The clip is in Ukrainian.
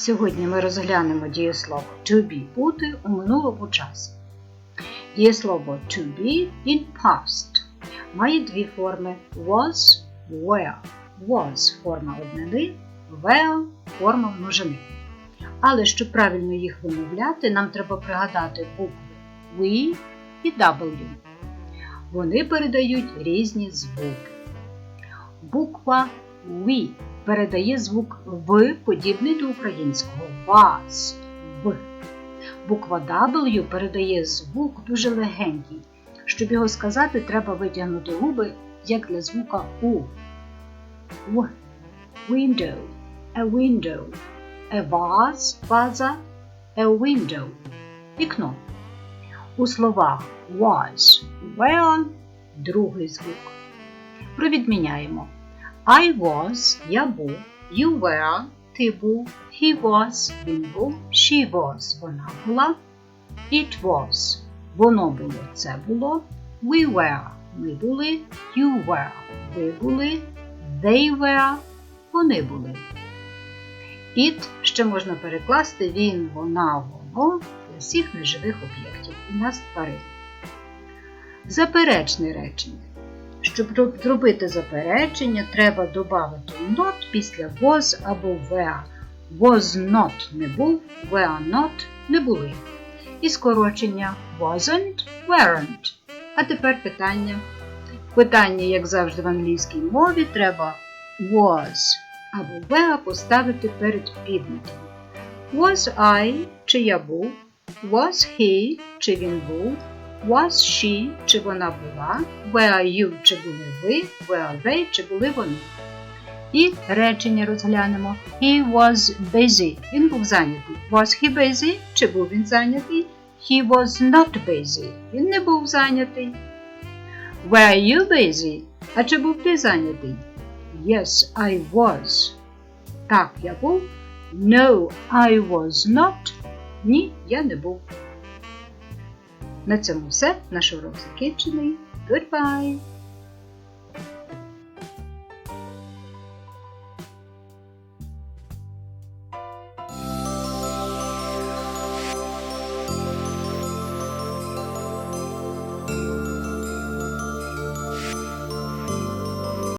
Сьогодні ми розглянемо дієслово to be бути у минулому часі. Дієслово to be in past має дві форми was, were. Was форма однини, were форма множини. Але щоб правильно їх вимовляти, нам треба пригадати букви we і W. Вони передають різні звуки. Буква We передає звук В, подібний до українського вас. В. Буква W передає звук дуже легенький. Щоб його сказати, треба витягнути губи, як для звука У. В. Window. A window. A vase. Ваза. A window. Вікно. У словах was, were другий звук. Провідміняємо. I was, я був, you were, ти був, he was, він був, she was, вона була, it was, воно було, це було, we were, ми були, you were, ви були, they were, вони були. It ще можна перекласти він, вона, воно для всіх неживих об'єктів і нас тварин. Заперечне речення. Щоб зробити заперечення, треба додати not після was або were. Was not не був, were not не були. І скорочення wasn't, weren't. А тепер питання. Питання, як завжди в англійській мові, треба was або were поставити перед підметом. Was I, чи я був, was he, чи він був, Was she, чи вона була, were you, чи були ви, were they, чи були вони. І речення розглянемо. He was busy. Він був зайнятий. Was he busy? Чи був він зайнятий? He was not busy. Він не був зайнятий. Were you busy? А чи був ти зайнятий? Yes, I was. Так, я був. No, I was not. Ні, я не був. На цьому все. Наш урок закінчений. Goodbye!